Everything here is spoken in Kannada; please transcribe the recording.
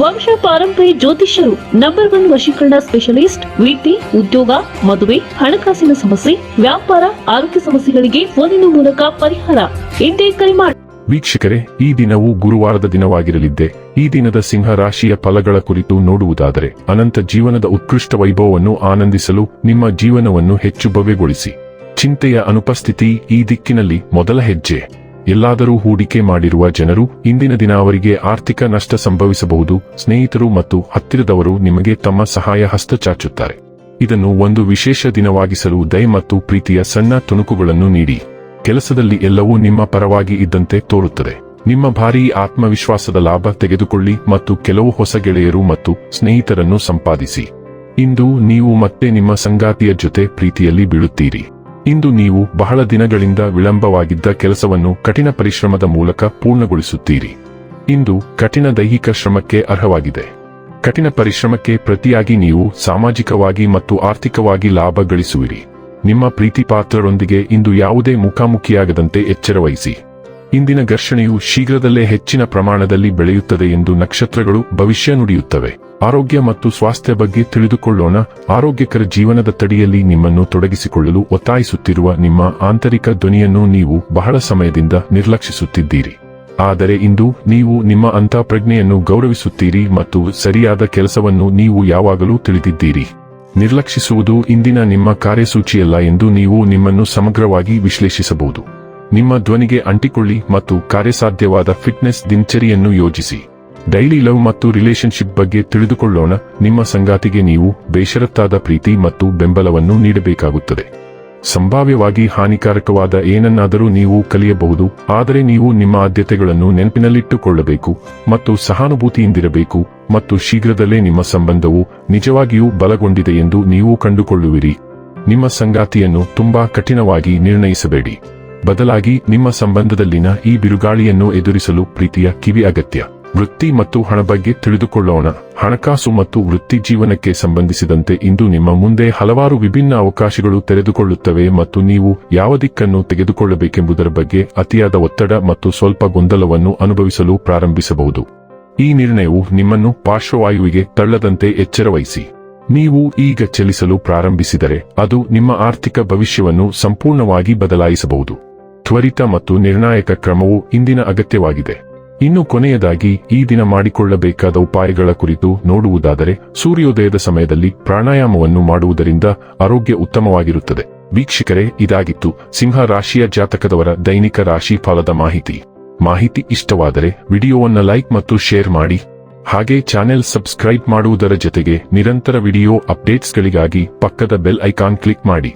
ವಂಶ ಪಾರಂಪರ್ಯ ಜ್ಯೋತಿಷ್ಯರು ನಂಬರ್ ಒನ್ ವಶೀಕರಣ ಸ್ಪೆಷಲಿಸ್ಟ್ ವೃತ್ತಿ ಉದ್ಯೋಗ, ಮದುವೆ, ಹಣಕಾಸಿನ ಸಮಸ್ಯೆ, ವ್ಯಾಪಾರ, ಆರೋಗ್ಯ ಸಮಸ್ಯೆಗಳಿಗೆ ಫೋನಿನ ಮೂಲಕ ಪರಿಹಾರ. ಇಂದೇ ಕರೆ ಮಾಡಿ ವೀಕ್ಷಕರೇ, ಈ ದಿನವು ಗುರುವಾರದ ದಿನವಾಗಿರಲಿದ್ದೆ. ಈ ದಿನದ ಸಿಂಹ ರಾಶಿಯ ಫಲಗಳ ಕುರಿತು ನೋಡುವುದಾದರೆ, ಅನಂತ ಜೀವನದ ಉತ್ಕೃಷ್ಟ ವೈಭವವನ್ನು ಆನಂದಿಸಲು ನಿಮ್ಮ ಜೀವನವನ್ನು ಹೆಚ್ಚು ಭವ್ಯಗೊಳಿಸಿ. ಚಿಂತೆಯ ಅನುಪಸ್ಥಿತಿ ಈ ದಿಕ್ಕಿನಲ್ಲಿ ಮೊದಲ ಹೆಜ್ಜೆ. ಎಲ್ಲಾದರೂ ಹೂಡಿಕೆ ಮಾಡಿರುವ ಜನರು ಇಂದಿನ ದಿನ ಅವರಿಗೆ ಆರ್ಥಿಕ ನಷ್ಟ ಸಂಭವಿಸಬಹುದು. ಸ್ನೇಹಿತರು ಮತ್ತು ಹತ್ತಿರದವರು ನಿಮಗೆ ತಮ್ಮ ಸಹಾಯ ಹಸ್ತ ಚಾಚುತ್ತಾರೆ. ಇದನ್ನು ಒಂದು ವಿಶೇಷ ದಿನವಾಗಿಸಲು ದಯ ಮತ್ತು ಪ್ರೀತಿಯ ಸಣ್ಣ ತುಣುಕುಗಳನ್ನು ನೀಡಿ. ಕೆಲಸದಲ್ಲಿ ಎಲ್ಲವೂ ನಿಮ್ಮ ಪರವಾಗಿ ಇದ್ದಂತೆ ತೋರುತ್ತದೆ. ನಿಮ್ಮ ಭಾರೀ ಆತ್ಮವಿಶ್ವಾಸದ ಲಾಭ ತೆಗೆದುಕೊಳ್ಳಿ ಮತ್ತು ಕೆಲವು ಹೊಸ ಗೆಳೆಯರು ಮತ್ತು ಸ್ನೇಹಿತರನ್ನು ಸಂಪಾದಿಸಿ. ಇಂದು ನೀವು ಮತ್ತೆ ನಿಮ್ಮ ಸಂಗಾತಿಯ ಜೊತೆ ಪ್ರೀತಿಯಲ್ಲಿ ಬೀಳುತ್ತೀರಿ. ಇಂದು ನೀವು ಬಹಳ ದಿನಗಳಿಂದ ವಿಳಂಬವಾಗಿದ್ದ ಕೆಲಸವನ್ನು ಕಠಿಣ ಪರಿಶ್ರಮದ ಮೂಲಕ ಪೂರ್ಣಗೊಳಿಸುತ್ತೀರಿ. ಇಂದು ಕಠಿಣ ದೈಹಿಕ ಶ್ರಮಕ್ಕೆ ಅರ್ಹವಾಗಿದೆ. ಕಠಿಣ ಪರಿಶ್ರಮಕ್ಕೆ ಪ್ರತಿಯಾಗಿ ನೀವು ಸಾಮಾಜಿಕವಾಗಿ ಮತ್ತು ಆರ್ಥಿಕವಾಗಿ ಲಾಭ ಗಳಿಸುವಿರಿ. ನಿಮ್ಮ ಪ್ರೀತಿಪಾತ್ರರೊಂದಿಗೆ ಇಂದು ಯಾವುದೇ ಮುಖಾಮುಖಿಯಾಗದಂತೆ ಎಚ್ಚರವಹಿಸಿ. ಇಂದಿನ ಘರ್ಷಣೆಯು ಶೀಘ್ರದಲ್ಲೇ ಹೆಚ್ಚಿನ ಪ್ರಮಾಣದಲ್ಲಿ ಬೆಳೆಯುತ್ತದೆ ಎಂದು ನಕ್ಷತ್ರಗಳು ಭವಿಷ್ಯ ನುಡಿಯುತ್ತವೆ. ಆರೋಗ್ಯ ಮತ್ತು ಸ್ವಾಸ್ಥ್ಯ ಬಗ್ಗೆ ತಿಳಿದುಕೊಳ್ಳೋಣ. ಆರೋಗ್ಯಕರ ಜೀವನದ ತಡಿಯಲ್ಲಿ ನಿಮ್ಮನ್ನು ತೊಡಗಿಸಿಕೊಳ್ಳಲು ಒತ್ತಾಯಿಸುತ್ತಿರುವ ನಿಮ್ಮ ಆಂತರಿಕ ಧ್ವನಿಯನ್ನು ನೀವು ಬಹಳ ಸಮಯದಿಂದ ನಿರ್ಲಕ್ಷಿಸುತ್ತಿದ್ದೀರಿ. ಆದರೆ ಇಂದು ನೀವು ನಿಮ್ಮ ಅಂತಃಪ್ರಜ್ಞೆಯನ್ನು ಗೌರವಿಸುತ್ತೀರಿ ಮತ್ತು ಸರಿಯಾದ ಕೆಲಸವನ್ನು ನೀವು ಯಾವಾಗಲೂ ತಿಳಿದಿದ್ದೀರಿ. ನಿರ್ಲಕ್ಷಿಸುವುದು ಇಂದಿನ ನಿಮ್ಮ ಕಾರ್ಯಸೂಚಿಯಲ್ಲ ಎಂದು ನೀವು ನಿಮ್ಮನ್ನು ಸಮಗ್ರವಾಗಿ ವಿಶ್ಲೇಷಿಸಬಹುದು. ನಿಮ್ಮ ಧ್ವನಿಗೆ ಅಂಟಿಕೊಳ್ಳಿ ಮತ್ತು ಕಾರ್ಯಸಾಧ್ಯವಾದ ಫಿಟ್ನೆಸ್ ದಿನಚರಿಯನ್ನು ಯೋಜಿಸಿ. ಡೈಲಿ ಲವ್ ಮತ್ತು ರಿಲೇಶನ್ಶಿಪ್ ಬಗ್ಗೆ ತಿಳಿದುಕೊಳ್ಳೋಣ. ನಿಮ್ಮ ಸಂಗಾತಿಗೆ ನೀವು ಬೇಷರತ್ತಾದ ಪ್ರೀತಿ ಮತ್ತು ಬೆಂಬಲವನ್ನು ನೀಡಬೇಕಾಗುತ್ತದೆ. ಸಂಭಾವ್ಯವಾಗಿ ಹಾನಿಕಾರಕವಾದ ಏನನ್ನಾದರೂ ನೀವು ಕಲಿಯಬಹುದು. ಆದರೆ ನೀವು ನಿಮ್ಮ ಆದ್ಯತೆಗಳನ್ನು ನೆನಪಿನಲ್ಲಿಟ್ಟುಕೊಳ್ಳಬೇಕು ಮತ್ತು ಸಹಾನುಭೂತಿಯಿಂದಿರಬೇಕು ಮತ್ತು ಶೀಘ್ರದಲ್ಲೇ ನಿಮ್ಮ ಸಂಬಂಧವು ನಿಜವಾಗಿಯೂ ಬಲಗೊಂಡಿದೆ ಎಂದು ನೀವು ಕಂಡುಕೊಳ್ಳುವಿರಿ. ನಿಮ್ಮ ಸಂಗಾತಿಯನ್ನು ತುಂಬಾ ಕಠಿಣವಾಗಿ ನಿರ್ಣಯಿಸಬೇಡಿ. ಬದಲಾಗಿ ನಿಮ್ಮ ಸಂಬಂಧದಲ್ಲಿನ ಈ ಬಿರುಗಾಳಿಯನ್ನು ಎದುರಿಸಲು ಪ್ರೀತಿಯ ಕಿವಿ ಅಗತ್ಯ. ವೃತ್ತಿ ಮತ್ತು ಹಣ ಬಗ್ಗೆ ತಿಳಿದುಕೊಳ್ಳೋಣ. ಹಣಕಾಸು ಮತ್ತು ವೃತ್ತಿ ಜೀವನಕ್ಕೆ ಸಂಬಂಧಿಸಿದಂತೆ ಇಂದು ನಿಮ್ಮ ಮುಂದೆ ಹಲವಾರು ವಿಭಿನ್ನ ಅವಕಾಶಗಳು ತೆರೆದುಕೊಳ್ಳುತ್ತವೆ ಮತ್ತು ನೀವು ಯಾವ ದಿಕ್ಕನ್ನು ತೆಗೆದುಕೊಳ್ಳಬೇಕೆಂಬುದರ ಬಗ್ಗೆ ಅತಿಯಾದ ಒತ್ತಡ ಮತ್ತು ಸ್ವಲ್ಪ ಗೊಂದಲವನ್ನು ಅನುಭವಿಸಲು ಪ್ರಾರಂಭಿಸಬಹುದು. ಈ ನಿರ್ಣಯವು ನಿಮ್ಮನ್ನು ಪಾರ್ಶ್ವವಾಯುವಿಗೆ ತಳ್ಳದಂತೆ ಎಚ್ಚರವಹಿಸಿ. ನೀವು ಈಗ ಚಲಿಸಲು ಪ್ರಾರಂಭಿಸಿದರೆ ಅದು ನಿಮ್ಮ ಆರ್ಥಿಕ ಭವಿಷ್ಯವನ್ನು ಸಂಪೂರ್ಣವಾಗಿ ಬದಲಾಯಿಸಬಹುದು. ತ್ವರಿತ ಮತ್ತು ನಿರ್ಣಾಯಕ ಕ್ರಮವು ಇಂದಿನ ಅಗತ್ಯವಾಗಿದೆ. ಇನ್ನು ಕೊನೆಯದಾಗಿ, ಈ ದಿನ ಮಾಡಿಕೊಳ್ಳಬೇಕಾದ ಉಪಾಯಗಳ ಕುರಿತು ನೋಡುವುದಾದರೆ, ಸೂರ್ಯೋದಯದ ಸಮಯದಲ್ಲಿ ಪ್ರಾಣಾಯಾಮವನ್ನು ಮಾಡುವುದರಿಂದ ಆರೋಗ್ಯ ಉತ್ತಮವಾಗಿರುತ್ತದೆ. ವೀಕ್ಷಕರೇ, ಇದಾಗಿತ್ತು ಸಿಂಹ ರಾಶಿಯ ಜಾತಕದವರ ದೈನಿಕ ರಾಶಿ ಫಲದ ಮಾಹಿತಿ. ಮಾಹಿತಿ ಇಷ್ಟವಾದರೆ ವಿಡಿಯೋವನ್ನು ಲೈಕ್ ಮತ್ತು ಶೇರ್ ಮಾಡಿ. ಹಾಗೆ ಚಾನೆಲ್ ಸಬ್ಸ್ಕ್ರೈಬ್ ಮಾಡುವುದರ ಜೊತೆಗೆ ನಿರಂತರ ವಿಡಿಯೋ ಅಪ್ಡೇಟ್ಸ್ಗಳಿಗಾಗಿ ಪಕ್ಕದ ಬೆಲ್ ಐಕಾನ್ ಕ್ಲಿಕ್ ಮಾಡಿ.